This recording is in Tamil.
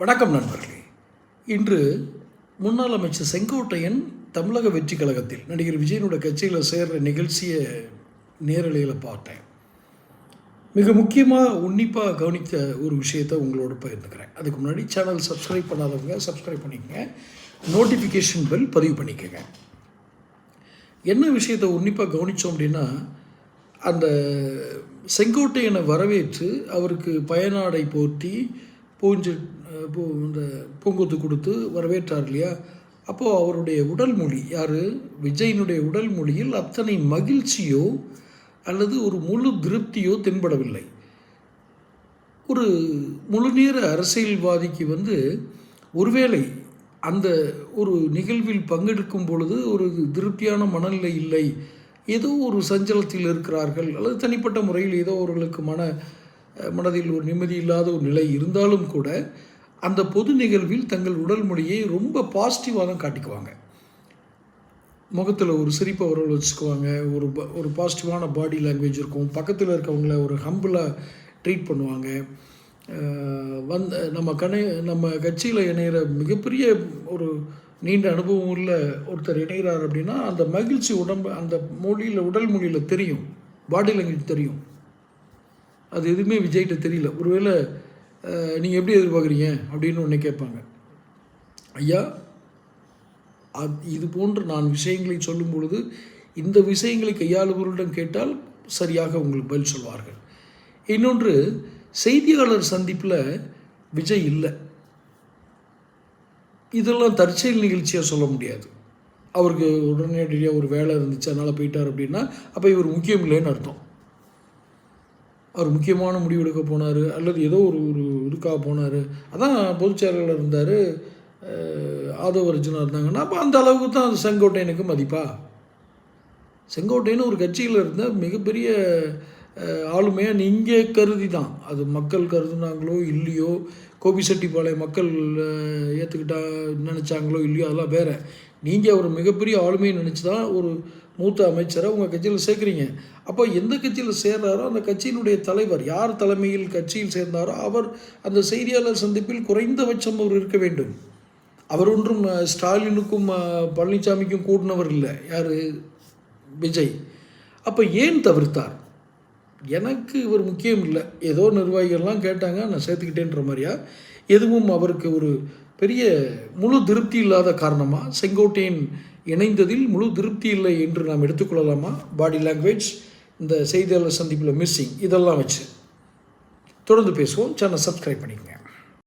வணக்கம் நண்பர்களே. இன்று முன்னாள் அமைச்சர் செங்கோட்டையன் தமிழக வெற்றி கழகத்தில் நடிகர் விஜயனோட கட்சியில் சேர்ற நிகழ்ச்சியை நேரலையில் பார்த்தேன். மிக முக்கியமாக உன்னிப்பாக கவனித்த ஒரு விஷயத்தை உங்களோட பகிர்ந்துக்கிறேன். அதுக்கு முன்னாடி சேனல் சப்ஸ்கிரைப் பண்ணாதவங்க சப்ஸ்கிரைப் பண்ணிக்கங்க. நோட்டிஃபிகேஷன் பெல் பதிவு பண்ணிக்கோங்க. என்ன விஷயத்தை உன்னிப்பாக கவனித்தோம் அப்படின்னா அந்த செங்கோட்டையனை வரவேற்று அவருக்கு பயனாடை போட்டி பூஞ்சு பூ இந்த பூங்கொத்து கொடுத்து வரவேற்றார் இல்லையா? அப்போது அவருடைய உடல் மொழி யார்? விஜயனுடைய உடல் மொழியில் அத்தனை மகிழ்ச்சியோ அல்லது ஒரு முழு திருப்தியோ தென்படவில்லை. ஒரு முழுநேர அரசியல்வாதிக்கு வந்து ஒருவேளை அந்த ஒரு நிகழ்வில் பங்கெடுக்கும் பொழுது ஒரு திருப்தியான மனநிலை இல்லை. ஏதோ ஒரு சஞ்சலத்தில் இருக்கிறார்கள் அல்லது தனிப்பட்ட முறையில் ஏதோ அவர்களுக்கு மன மனதில் ஒரு நிம்மதி இல்லாத ஒரு நிலை இருந்தாலும் கூட அந்த பொது நிகழ்வில் தங்கள் உடல் மொழியை ரொம்ப பாசிட்டிவாக தான் காட்டிக்குவாங்க. முகத்தில் ஒரு சிரிப்பை உரல் வச்சுக்குவாங்க. ஒரு ப- ஒரு பாசிட்டிவான பாடி லாங்குவேஜ் இருக்கும். பக்கத்தில் இருக்கவங்கள ஒரு ஹம்பிளாக ட்ரீட் பண்ணுவாங்க. வந் நம்ம கணை நம்ம கட்சியில் இணையிற மிகப்பெரிய ஒரு நீண்ட அனுபவம் உள்ள ஒருத்தர் இணைகிறார் அப்படின்னா அந்த மகிழ்ச்சி உடம்பு அந்த மொழியில் உடல் மொழியில் தெரியும். பாடி லாங்குவேஜ் தெரியும். அது எதுவுமே விஜய்கிட்ட தெரியல. ஒருவேளை நீங்கள் எப்படி எதிர்பார்க்குறீங்க? அப்படின்னு ஒன்று கேட்பாங்க. ஐயா அது இது போன்று நான் விஷயங்களை சொல்லும் பொழுது இந்த விஷயங்களை கையாளுபவர்களிடம் கேட்டால் சரியாக உங்களுக்கு பதில் சொல்வார்கள். இன்னொன்று செய்தியாளர் சந்திப்பில் விஜய் இல்லை. இதெல்லாம் தற்செயல் நிகழ்ச்சியாக சொல்ல முடியாது. அவருக்கு உடனடியாக ஒரு வேலை இருந்துச்சு அதனால் போயிட்டார் அப்படின்னா அப்போ இவர் முக்கியம் இல்லைன்னு அர்த்தம். அவர் முக்கியமான முடிவு எடுக்க போனார் அல்லது ஏதோ ஒரு ஒரு இதுக்காக போனார். அதான் பொதுச் செயலாளர் இருந்தார் ஆதவ அர்ஜுனா இருந்தாங்கன்னா அப்போ அந்த அளவுக்கு தான் அது செங்கோட்டையனுக்கு மதிப்பா? செங்கோட்டையன் ஒரு கட்சியில் இருந்த மிகப்பெரிய ஆளுமையாக நீங்கள் கருதி தான். அது மக்கள் கருதுனாங்களோ இல்லையோ கோபிசெட்டிப்பாளைய மக்கள் ஏற்றுக்கிட்டா நினச்சாங்களோ இல்லையோ அதெல்லாம் வேற. நீங்கள் ஒரு மிகப்பெரிய ஆளுமையை நினச்சி தான் ஒரு மூத்த அமைச்சரை உங்கள் கட்சியில் சேர்க்குறீங்க. அப்போ எந்த கட்சியில் சேர்றாரோ அந்த கட்சியினுடைய தலைவர் யார் தலைமையில் கட்சியில் சேர்ந்தாரோ அவர் அந்த செய்தியாளர் சந்திப்பில் குறைந்தபட்சம் அவர் இருக்க வேண்டும். அவர் ஒன்றும் ஸ்டாலினுக்கும் பழனிசாமிக்கும் கூடினவர் இல்லை. யார்? விஜய். அப்போ ஏன் தவிர்த்தார்? எனக்கு இவர் முக்கியம் இல்லை. ஏதோ நிர்வாகிகள்லாம் கேட்டாங்க நான் சேர்த்துக்கிட்டேன்ற மாதிரியா? எதுவும் அவருக்கு ஒரு பெரிய முழு திருப்தி இல்லாத காரணமாக செங்கோட்டையன் இணைந்ததில் முழு திருப்தி இல்லை என்று நாம் எடுத்துக்கொள்ளலாமா? பாடி லாங்குவேஜ் இந்த செய்தியாளர் சந்திப்பில் மிஸ்ஸிங் இதெல்லாம் வச்சு. தொடர்ந்து பேசுவோம். சேனல் சப்ஸ்கிரைப் பண்ணிக்கங்க.